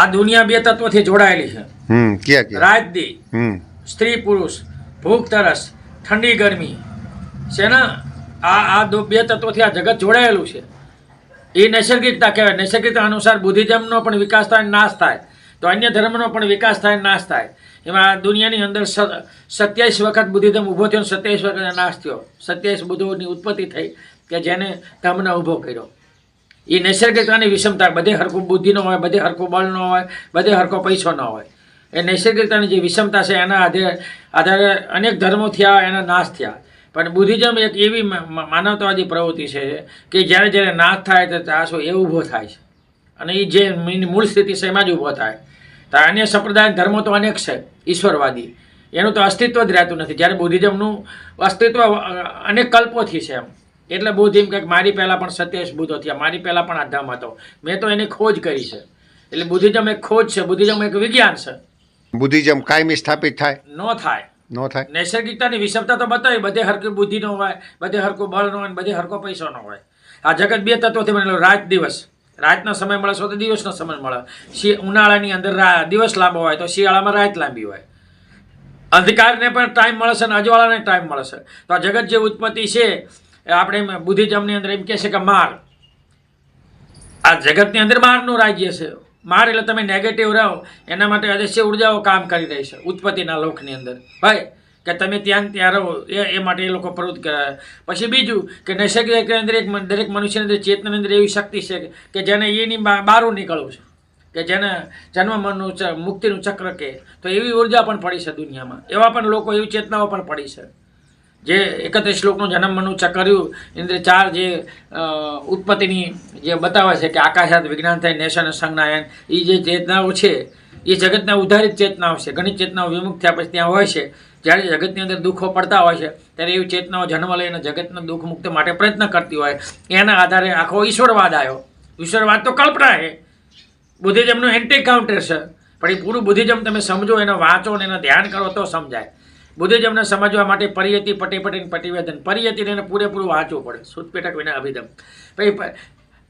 આ દુનિયા બે તત્વોથી જોડાયેલી છે. હમ ક્યાં ક્યાં? રાજદી હમ. સ્ત્રી પુરુષ ભૂખ તરસ ઠંડી ગરમી. છે ને આ આ બે તત્વોથી આ જગત જોડાયેલું છે. એ નૈસર્ગિકતા કહેવાય. નૈસર્ગિકતા અનુસાર બુદ્ધિઝમનો પણ વિકાસ થાય નાશ થાય. તો અન્ય ધર્મનો પણ વિકાસ થાય નાશ થાય. એમાં આ દુનિયાની અંદર સત્યાવીસ વખત બુદ્ધિધમ ઊભો થયો સત્યાવીસ વખત નાશ થયો. સત્યાવીસ બુદ્ધોની ઉત્પત્તિ થઈ કે જેને ધર્મને ઊભો કર્યો. એ નૈસર્ગિકતાની વિષમતા બધે હરખું બુદ્ધિનો હોય, બધે હરખું બળનો હોય, બધે પૈસો ન હોય. એ નૈસર્ગિકતાની જે વિષમતા છે, એના આધારે આધારે અનેક ધર્મો થયા, એના નાશ થયા. પણ બુદ્ધિઝમ એક એવી માનવતાવાદી પ્રવૃત્તિ છે કે જ્યારે જ્યારે નાશ થાય, તો ત્રાસો એ ઊભો થાય છે. અને એ જે મૂળ સ્થિતિ છે, એમાં જ ઊભો થાય. તો અન્ય સંપ્રદાય ધર્મો તો અનેક છે, ઈશ્વરવાદી. એનું તો અસ્તિત્વ જ રહેતું નથી. જ્યારે બુદ્ધિઝમનું અસ્તિત્વ અનેક કલ્પોથી છે એમ. એટલે બુદ્ધિમ કંઈક મારી પહેલાં પણ સત્યાવીસ બુદ્ધો થયા મારી પહેલાં પણ આધામ હતો. મેં તો એની ખોજ કરી છે. એટલે બુદ્ધિઝમ એક ખોજ છે બુદ્ધિઝમ એક વિજ્ઞાન છે. બુદ્ધિઝમ કાયમી સ્થાપિત થાય? ન થાય. ન થાય? નૈસર્ગિકતાની વિષમતા તો બતાવી બધે હરકી બુદ્ધિ નો હોય બધે હરકો બળ ન હોય બધે હરકો પૈસો નો હોય. આ જગત બે તત્વોથી બનેલો રાત દિવસ. રાતનો સમય મળે છે તો દિવસનો સમય મળે. શિ ઉનાળાની અંદર દિવસ લાંબો હોય તો શિયાળામાં રાત લાંબી હોય. અંધકારને પણ ટાઈમ મળે છે અને અજવાળાને ટાઈમ મળે છે. તો આ જગત જે ઉત્પત્તિ છે આપણે એમ બુદ્ધિઝમની અંદર એમ કહે છે કે માર. આ જગતની અંદર મારનું રાજ્ય છે. માર એટલે તમે નેગેટિવ રહો, એના માટે અદૃશ્ય ઉર્જાઓ કામ કરી રહી છે, ઉત્પત્તિના લોકની અંદર. ભાઈ, કે તમે ત્યાં ત્યાં રહો, એ એ માટે એ લોકો પ્રવૃત્ત કરાવે પછી બીજું, કે નૈસર્ગિક અંદર એક દરેક મનુષ્યની અંદર ચેતનાની અંદર એવી શક્તિ છે કે- જેને એની બહારું નીકળવું છે. કે જેને જન્મ મનનું મુક્તિનું ચક્ર કે તો એવી ઊર્જા પણ પડી છે દુનિયામાં. એવા પણ લોકો એવી ચેતનાઓ પણ પડી છે. જે એકત્રીસ શ્લોકનું જન્મ મનુ ચકર્યું અંદર ચાર જે ઉત્પત્તિની જે બતાવે છે કે આકાશાત વિજ્ઞાન થાય, નેશન સંજ્ઞાયન એ જે ચેતનાઓ છે એ જગતના ઉધારિત ચેતનાઓ છે ઘણી ચેતનાઓ વિમુખ થયા પછી ત્યાં હોય છે. જ્યારે જગતની અંદર દુઃખો પડતા હોય છે, ત્યારે એવી ચેતનાઓ જન્મ લઈને જગતના દુઃખ મુક્ત માટે પ્રયત્ન કરતી હોય. એના આધારે આખો ઈશ્વરવાદ આવ્યો. ઈશ્વરવાદ તો કલ્પના છે. બુદ્ધિજમનું એન્ટી કાઉન્ટર છે. પણ એ પૂરું બુદ્ધિઝમ તમે સમજો, એને વાંચો અને એને ધ્યાન કરો તો સમજાય. બુદ્ધિઝમને સમજવા માટે પરિયતિ પટી પટીને પટિવેદન પરિયતિને એને પૂરેપૂરું વાંચવું પડે. સુતપેટક વિના અભિધમ પછી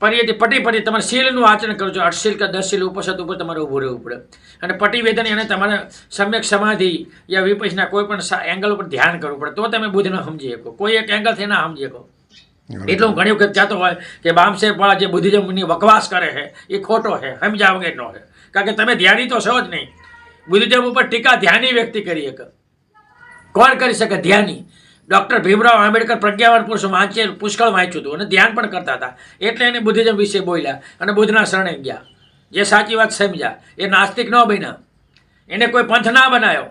પરિયતિ પટી પટી તમારે શીલનું આચરણ કરો છો અઠશીલ કે દસ શીલ ઉપસત ઉપર તમારે ઊભું રહેવું પડે. અને પટિવેદન એને તમારે સમ્યક સમાધિ યા વિપક્ષના કોઈ પણ એંગલ ઉપર ધ્યાન કરવું પડે. તો તમે બુદ્ધને સમજી શકો. કોઈ એક એંગલથી ના સમજી શકો. એટલું ઘણી વખત ચાતો હોય કે બામસેબ વાળા જે બુદ્ધિઝમની વકવાસ કરે છે એ ખોટો છે સમજા વગરનો છે. કારણ કે તમે ધ્યાની તો છો જ નહીં. બુદ્ધિઝમ ઉપર ટીકા ધ્યાની વ્યક્તિ કરી શકે. કોણ કરી શકે ધ્યાની? ડૉક્ટર ભીમરાવ આંબેડકર પ્રજ્ઞાવાન પુરુષ વાંચે, પુષ્કળ વાંચ્યું હતું અને ધ્યાન પણ કરતા હતા. એટલે એને બુદ્ધિઝમ વિશે બોલ્યા અને બુદ્ધના શરણે ગયા. જે સાચી વાત સમજ્યા. એ નાસ્તિક ન બન્યા. એને કોઈ પંથ ના બનાવ્યો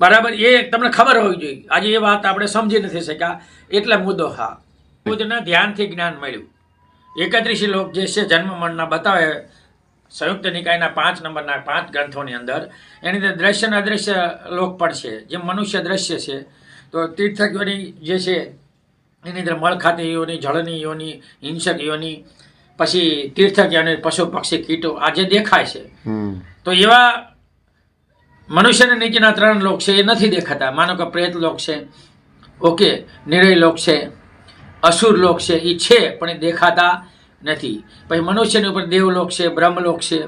બરાબર, એ તમને ખબર હોવી જોઈએ. આજે એ વાત આપણે સમજી નથી શક્યા. એટલે મુદ્દો હા. બુદ્ધના ધ્યાનથી જ્ઞાન મળ્યું. એકત્રીસ લોક જે છે જન્મ મનના બતાવે સંયુક્ત નિકાયના પાંચ નંબરના પાંચ ગ્રંથોની અંદર એની અંદર દ્રશ્ય અને અદ્રશ્ય લોક પણ છે. જે મનુષ્ય દ્રશ્ય છે તો તીર્થકીઓની જે છે એની અંદર મળખાતી યોની જળની યોની હિંસક યોની પછી તીર્થક યોની પશુ પક્ષી કીટો આ જે દેખાય છે તો એવા મનુષ્યને નીચેના ત્રણ લોક છે એ નથી દેખાતા. માનો કે પ્રેત લોક છે ઓકે નિરય લોક છે અસુર લોક છે એ છે પણ એ દેખાતા નથી. પછી મનુષ્યની ઉપર દેવલોક છે, બ્રહ્મલોક છે,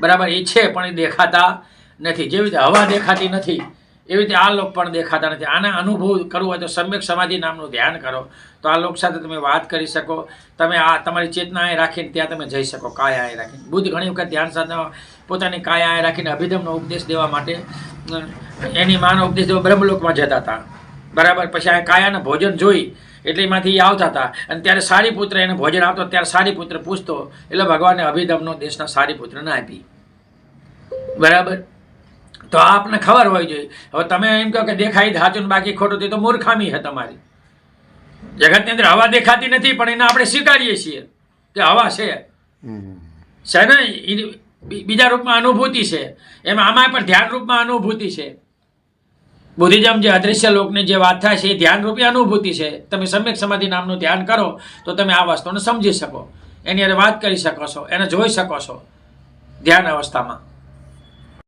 બરાબર એ છે પણ એ દેખાતા નથી. જેવી રીતે હવા દેખાતી નથી, એવી રીતે આ લોક પણ દેખાતા નથી. આના અનુભવ કરવો હોય તો સમ્યક સમાધિ નામનું ધ્યાન કરો. તો આ લોક સાથે તમે વાત કરી શકો. તમે આ તમારી ચેતનાએ રાખીને ત્યાં તમે જઈ શકો કાયાએ રાખીને. બુદ્ધ ઘણી વખત ધ્યાન સાધના પોતાની કાયાએ રાખીને અભિધમનો ઉપદેશ દેવા માટે એની માનો ઉપદેશ દેવા બ્રહ્મલોકમાં જતા હતા. બરાબર, પછી આ કાયાના ભોજન જોઈ એટલે એમાંથી એ આવતા હતા. અને ત્યારે સારીપુત્ર એને ભોજન આવતો ત્યારે સારીપુત્ર પૂછતો એટલે ભગવાને અભિધમનો દેશના સારીપુત્રને આપી. બરાબર? તો આપને ખબર હોવી જોઈએ. હવે તમે એમ કહો કે દેખાય જ બાકી ખોટું તે તો મૂર્ખામી છે તમારી. જગતની અંદર હવા દેખાતી નથી પણ એને આપણે સ્વીકારીએ છીએ કે હવા છે. છે ને? બીજા રૂપમાં અનુભૂતિ છે. એમાં આમાં પણ ધ્યાન રૂપમાં અનુભૂતિ છે. બુદ્ધિઝમ જે અદૃશ્ય લોકની જે વાત થાય છે, એ ધ્યાનરૂપી અનુભૂતિ છે. તમે સમ્યક સમાધિ નામનું ધ્યાન કરો, તો તમે આ વસ્તુને સમજી શકો. એની અરે વાત કરી શકો છો, એને જોઈ શકો છો ધ્યાન અવસ્થામાં.